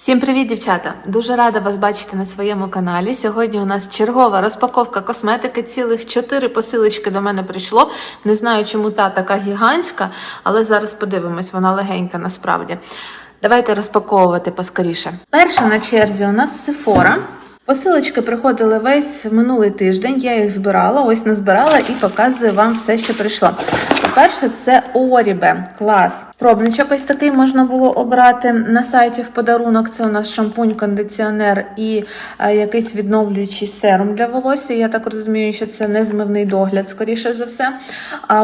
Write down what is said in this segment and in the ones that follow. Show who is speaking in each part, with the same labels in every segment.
Speaker 1: Всім привіт, дівчата! Дуже рада вас бачити на своєму каналі. Сьогодні у нас чергова розпаковка косметики. Цілих чотири посилочки до мене прийшло. Не знаю, чому та така гігантська, але зараз подивимось, вона легенька насправді. Давайте розпаковувати поскоріше. Перша на черзі у нас Sephora. Посилочки приходили весь минулий тиждень. Я їх збирала, ось назбирала і показую вам все, що прийшло. Перше, це Орібе клас. Пробничок ось такий можна було обрати на сайті в подарунок. Це у нас шампунь, кондиціонер і е, якийсь відновлюючий серум для волосся. Я так розумію, що це не змивний догляд, скоріше за все.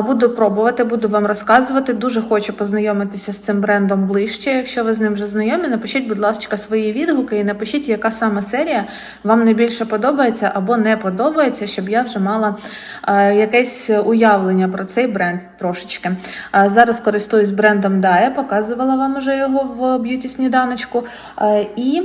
Speaker 1: Буду пробувати, буду вам розказувати. Дуже хочу познайомитися з цим брендом ближче. Якщо ви з ним вже знайомі, напишіть, будь ласка, свої відгуки і напишіть, яка саме серія вам найбільше подобається або не подобається, щоб я вже мала е, якесь уявлення про цей бренд трошечки. Е, зараз користуюсь брендом Daya, показувала вам вже його в б'юті сніданочку. Е, і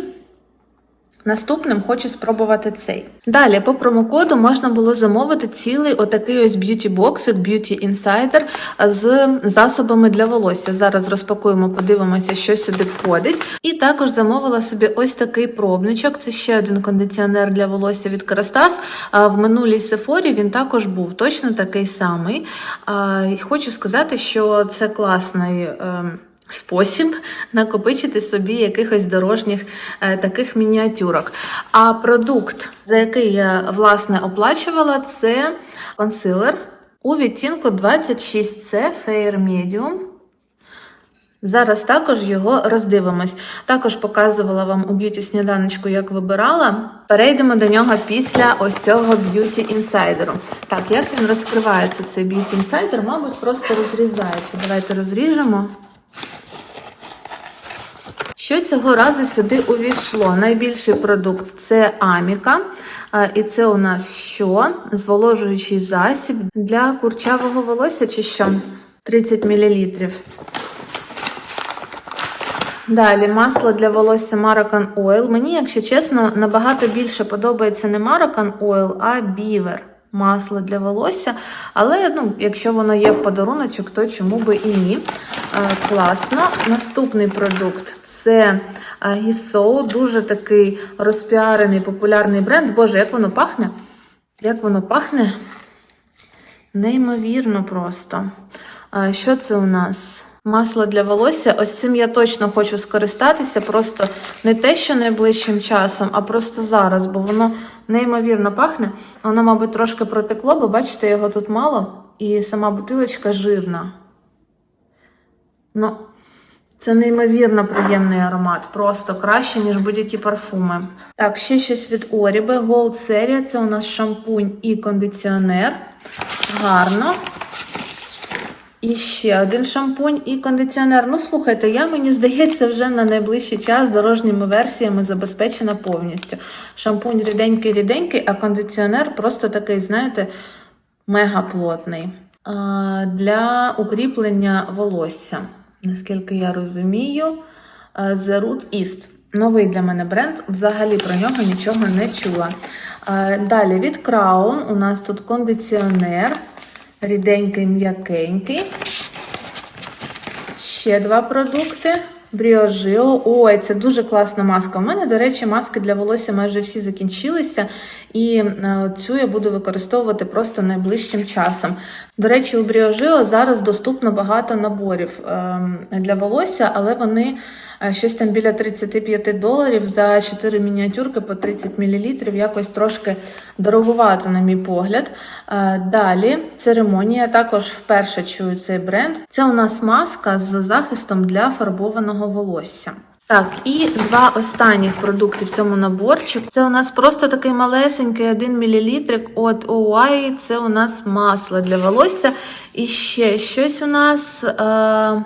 Speaker 1: Наступним хочу спробувати цей. Далі по промокоду можна було замовити цілий отакий ось б'юті-боксик Beauty Insider з засобами для волосся. Зараз розпакуємо, подивимося, що сюди входить. І також замовила собі ось такий пробничок. Це ще один кондиціонер для волосся від Kerastase. В минулій Сефорі він також був точно такий самий. Хочу сказати, що це класний. Спосіб накопичити собі якихось дорожніх е, таких мініатюрок. А продукт, за який я власне оплачувала, це консилер у відтінку 26C Fair Medium. Зараз також його роздивимось. Також показувала вам у б'юті сніданочку, як вибирала. Перейдемо до нього після ось цього б'юті інсайдеру. Так, як він розкривається, цей б'юті інсайдер, мабуть, просто розрізається. Давайте розріжемо. Що цього разу сюди увійшло? Найбільший продукт це Аміка. І це у нас що? Зволожуючий засіб для курчавого волосся чи що? 30 мл. Далі масло для волосся Maracan Oil. Мені, якщо чесно, набагато більше подобається не Maracan Oil, а Beaver масло для волосся. Але ну, якщо воно є в подаруночок, то чому би і ні. Е, класно. Наступний продукт це Гісоу, дуже такий розпіарений, популярний бренд. Боже, як воно пахне? Як воно пахне? Неймовірно просто. Що це у нас? Масло для волосся. Ось цим я точно хочу скористатися. Просто не те, що найближчим часом, а просто зараз, бо воно неймовірно пахне. Воно, мабуть, трошки протекло, бо бачите, його тут мало, і сама бутилочка жирна. Ну, це неймовірно приємний аромат, просто краще, ніж будь-які парфуми. Так, ще щось від Oribe. Gold серія. Це у нас шампунь і кондиціонер. Гарно. І ще один шампунь і кондиціонер. Ну, слухайте, я мені здається, вже на найближчий час дорожніми версіями забезпечена повністю. Шампунь ріденький-ріденький, а кондиціонер просто такий, знаєте, мега плотний. Для укріплення волосся, наскільки я розумію, The Root East. Новий для мене бренд, взагалі про нього нічого не чула. Далі від Crown у нас тут кондиціонер, ріденький, м'якенький. Ще два продукти. Бріожио. Ой, це дуже класна маска. У мене, до речі, маски для волосся майже всі закінчилися, і е, цю я буду використовувати просто найближчим часом. До речі, у Бріожио зараз доступно багато наборів ем, для волосся, але вони щось там біля 35 доларів за 4 мініатюрки по 30 мл, якось трошки дороговато, на мій погляд. Е, Далі церемонія. Також вперше чую цей бренд. Це у нас маска з захистом для фарбованого волосся. Так, і два останніх продукти в цьому наборчику. Це у нас просто такий малесенький 1 мл від OY. Це у нас масло для волосся. І ще щось у нас е,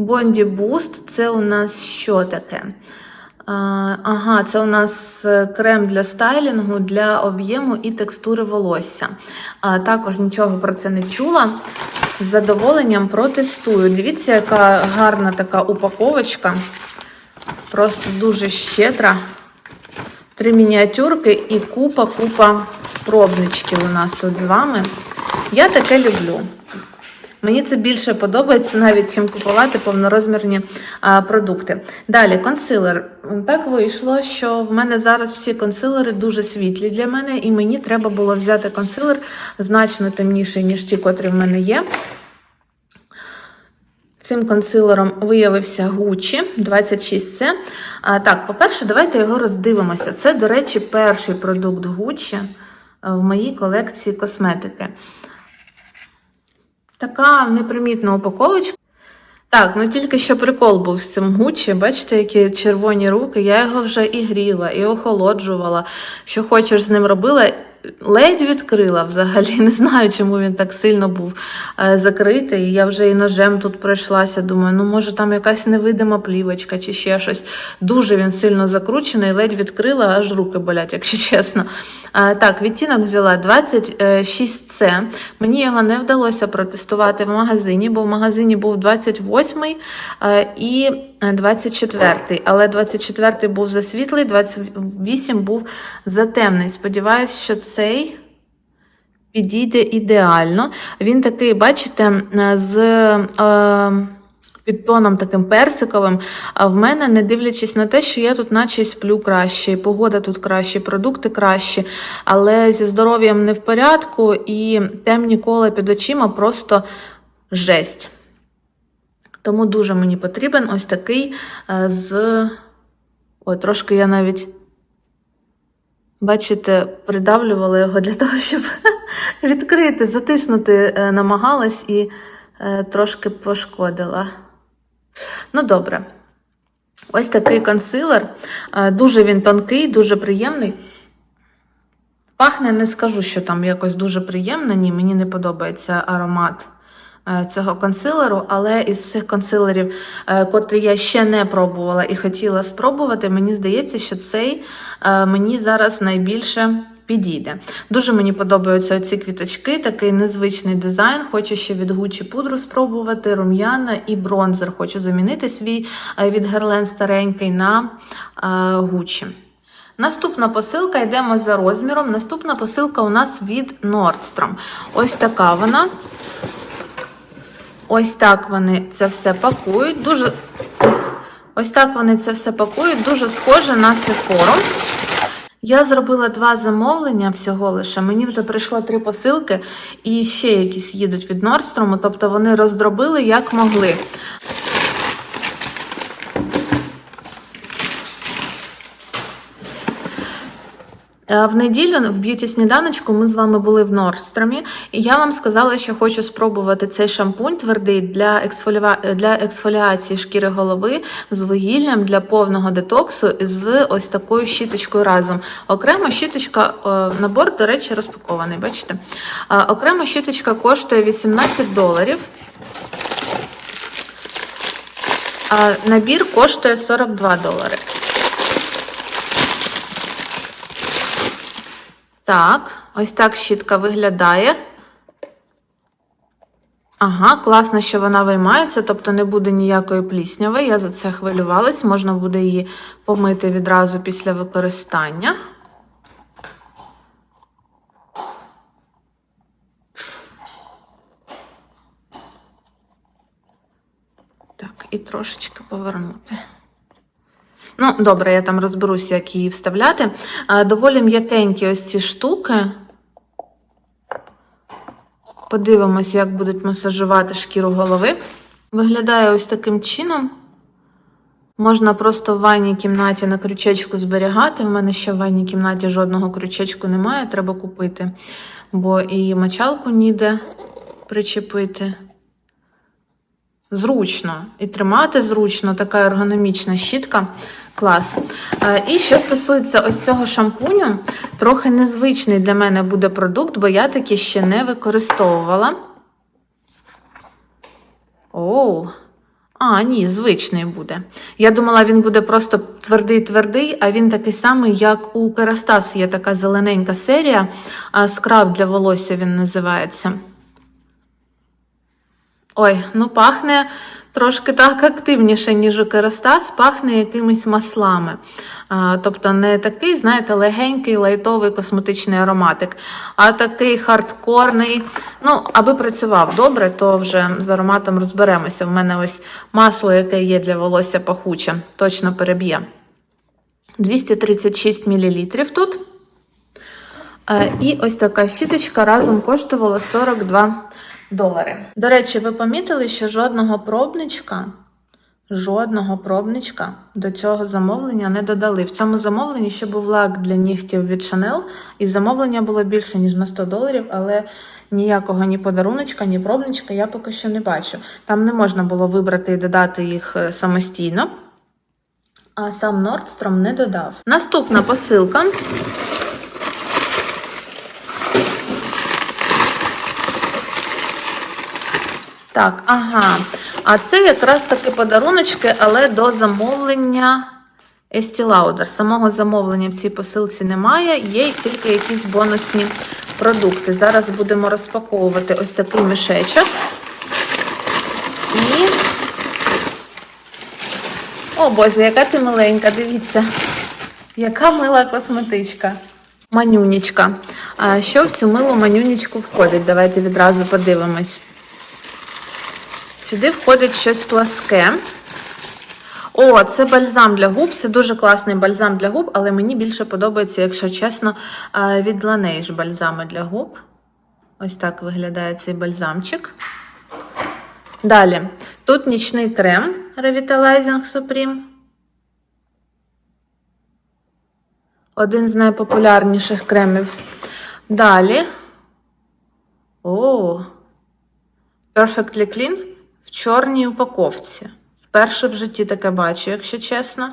Speaker 1: Bondi Boost. Це у нас що таке? Ага, це у нас е, крем для стайлінгу, для об'єму і текстури волосся. Також нічого про це не чула. З задоволенням протестую. Дивіться, яка гарна така упаковочка. Просто дуже щедра. Три мініатюрки і купа-купа пробничків у нас тут з вами. Я таке люблю. Мені це більше подобається навіть чим купувати повнорозмірні а, продукти. Далі консилер. Так вийшло, що в мене зараз всі консилери дуже світлі для мене, і мені треба було взяти консилер значно темніший, ніж ті, котрі в мене є. Цим консилером виявився Gucci 26C. А, так, по-перше, давайте його роздивимося. Це, до речі, перший продукт Gucci в моїй колекції косметики. Така непримітна упаковочка. Так, ну тільки що прикол був з цим Гуччі. Бачите, які червоні руки. Я його вже і гріла, і охолоджувала. Що хочеш з ним робила. Ледь відкрила взагалі. Не знаю, чому він так сильно був е, закритий. Я вже і ножем тут пройшлася. Думаю, ну може там якась невидима плівочка чи ще щось. Дуже він сильно закручений, ледь відкрила, аж руки болять, якщо чесно. Е, так, відтінок взяла 26C. Мені його не вдалося протестувати в магазині, бо в магазині був 28 е, і 24, але 24 був засвітлий, 28 був затемний. Сподіваюсь, що цей підійде ідеально. Він такий, бачите, з е, підтоном таким персиковим. А в мене, не дивлячись на те, що я тут наче сплю краще, погода тут краще, продукти кращі, але зі здоров'ям не в порядку, і темні кола під очима просто жесть. Тому дуже мені потрібен ось такий е, з. Ой, трошки я навіть, бачите, придавлювала його для того, щоб відкрити, затиснути е, намагалась і е, трошки пошкодила. Ну, добре. Ось такий консилер. Дуже він тонкий, дуже приємний. Пахне, не скажу, що там якось дуже приємно. Ні, мені не подобається аромат цього консилеру, але із всіх консилерів, е, котрі я ще не пробувала і хотіла спробувати, мені здається, що цей е, мені зараз найбільше підійде. Дуже мені подобаються ці квіточки, такий незвичний дизайн. Хочу ще від Gucci пудру спробувати, рум'яна і бронзер. Хочу замінити свій е, від Guerlain старенький на е, Gucci. Наступна посилка, йдемо за розміром. Наступна посилка у нас від Nordstrom. Ось така вона. Ось так вони це все пакують. Дуже... Ось так вони це все пакують, дуже схоже на Sephora. Я зробила два замовлення всього лише. Мені вже прийшло три посилки, і ще якісь їдуть від Nordstrom, тобто вони роздробили як могли. В неділю в б'юті сніданочку ми з вами були в Нордстромі, і я вам сказала, що хочу спробувати цей шампунь твердий для, ексфоліва... для ексфоліації шкіри голови з вугіллям для повного детоксу з ось такою щіточкою разом. Окремо щіточка, е, набор, до речі, розпакований. Бачите? Е, Окремо щіточка коштує 18 доларів. Набір коштує 42 долари. Так, ось так щітка виглядає. Ага, класно, що вона виймається, тобто не буде ніякої плісняви. Я за це хвилювалась, можна буде її помити відразу після використання. Так, і трошечки повернути. Ну, добре, я там розберуся, як її вставляти. Доволі м'якенькі ось ці штуки. Подивимось, як будуть масажувати шкіру голови. Виглядає ось таким чином. Можна просто в ванній кімнаті на крючечку зберігати. У мене ще в ванній кімнаті жодного крючечку немає, треба купити, бо і мочалку ніде причепити. Зручно. І тримати зручно, така ергономічна щітка. Клас. Е, І що стосується ось цього шампуню, трохи незвичний для мене буде продукт, бо я таки ще не використовувала. Оу. А, ні, звичний буде. Я думала, він буде просто твердий-твердий, а він такий самий, як у Керастас є така зелененька серія. Скраб для волосся він називається. Ой, ну пахне трошки так активніше, ніж у керастас, пахне якимись маслами. Тобто не такий, знаєте, легенький, лайтовий косметичний ароматик, а такий хардкорний. Ну, аби працював добре, то вже з ароматом розберемося. В мене ось масло, яке є для волосся пахуче, точно переб'є. 236 мл тут. Е, І ось така щіточка разом коштувала 42 долари. До речі, ви помітили, що жодного пробничка, жодного пробничка до цього замовлення не додали. В цьому замовленні ще був лак для нігтів від Chanel, і замовлення було більше, ніж на 100 доларів, але ніякого ні подаруночка, ні пробничка я поки що не бачу. Там не можна було вибрати і додати їх е, самостійно. А сам Nordstrom не додав. Наступна посилка. Так, ага. А це якраз таки подаруночки, але до замовлення Estee Lauder. Самого замовлення в цій посилці немає, є тільки якісь бонусні продукти. Зараз будемо розпаковувати ось такий мішечок. І. О, Боже, яка ти миленька, дивіться. Яка мила косметичка. Манюнічка. Що в цю милу манюнічку входить? Давайте відразу подивимось. Сюди входить щось пласке. О, це бальзам для губ. Це дуже класний бальзам для губ, але мені більше подобається, якщо чесно, від Laneige бальзами для губ. Ось так виглядає цей бальзамчик. Далі. Тут нічний крем Revitalizing Supreme. Один з найпопулярніших кремів. Далі. О, Perfectly Clean в чорній упаковці. Вперше в житті таке бачу, якщо чесно.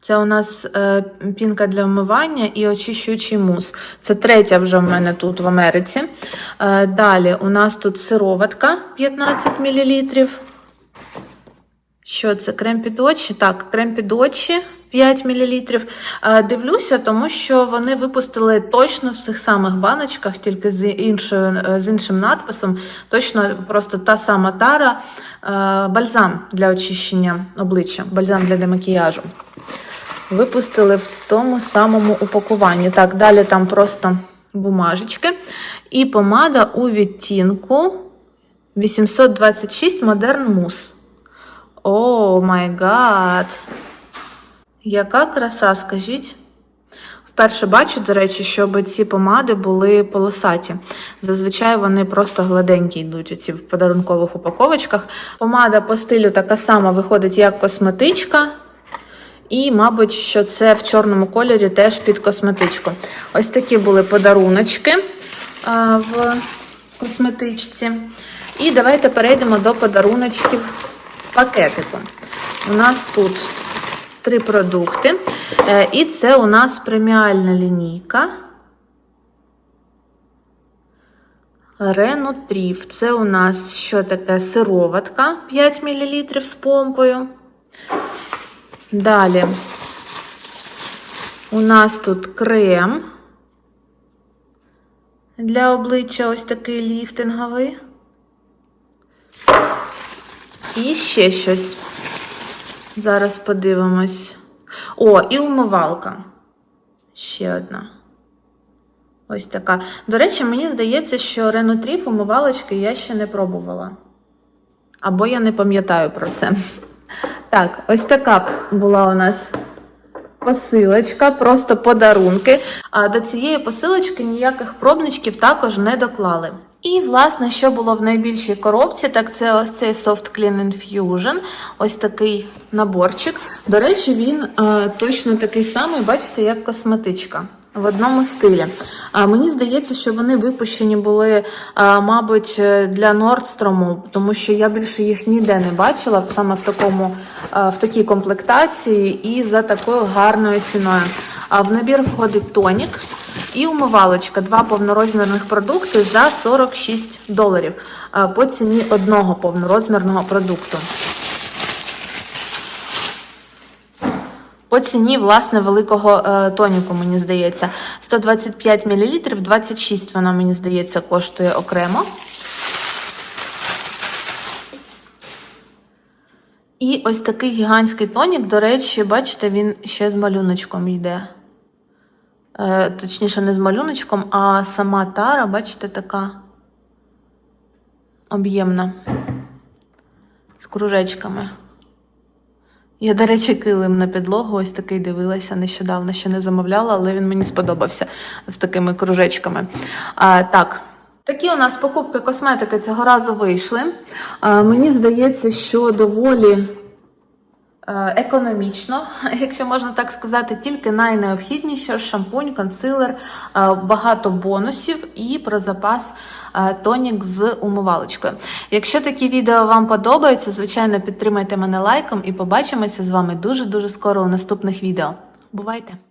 Speaker 1: Це у нас е, пінка для вмивання і очищуючий мус. Це третя вже в мене тут в Америці. Е, далі у нас тут сироватка 15 мл. Що це? Крем під очі? Так, крем під очі 5 мл. Е, дивлюся, тому що вони випустили точно в цих самих баночках, тільки з, іншою, е, з іншим надписом. Точно просто та сама тара. Е, бальзам для очищення обличчя, бальзам для демакіяжу. Випустили в тому самому упакуванні. Так, далі там просто бумажечки. І помада у відтінку 826 Modern Mousse. О, май гад! Яка краса, скажіть? Вперше бачу, до речі, щоб ці помади були полосаті. Зазвичай вони просто гладенькі йдуть оці в подарункових упаковочках. Помада по стилю така сама виходить, як косметичка. І, мабуть, що це в чорному кольорі теж під косметичку. Ось такі були подаруночки в косметичці. І давайте перейдемо до подаруночків в пакетику. У нас тут три продукти. Е, І це у нас преміальна лінійка. Ренутрів. Це у нас що таке сироватка 5 мл з помпою. Далі у нас тут крем для обличчя ось такий ліфтинговий. І ще щось. Зараз подивимось. О, і умивалка. Ще одна. Ось така. До речі, мені здається, що Ренутріф умивалочки я ще не пробувала. Або я не пам'ятаю про це. Так, ось така була у нас посилочка, просто подарунки. А до цієї посилочки ніяких пробничків також не доклали. І, власне, що було в найбільшій коробці, так це ось цей Soft Clean Infusion, ось такий наборчик. До речі, він е, точно такий самий, бачите, як косметичка. В одному стилі. А мені здається, що вони випущені були, а, мабуть, е, для Нордстрому, тому що я більше їх ніде не бачила саме в такому а, в такій комплектації і за такою гарною ціною. А в набір входить тонік і умивалочка, два повнорозмірних продукти за 46 доларів е, по ціні одного повнорозмірного продукту. По ціні, власне, великого е, тоніку, мені здається. 125 мл, 26 вона, мені здається, коштує окремо. І ось такий гігантський тонік, до речі, бачите, він ще з малюночком йде. Е, точніше, не з малюночком, а сама тара, бачите, така об'ємна. З кружечками. Я, до речі, килим на підлогу, ось такий дивилася нещодавно, ще не замовляла, але він мені сподобався з такими кружечками. А, так. Такі у нас покупки косметики цього разу вийшли. А, мені здається, що доволі е, економічно, якщо можна так сказати, тільки найнеобхідніше шампунь, консилер, е, багато бонусів і про запас е, тонік з умивалочкою. Якщо такі відео вам подобаються, звичайно, підтримайте мене лайком і побачимося з вами дуже-дуже скоро у наступних відео. Бувайте!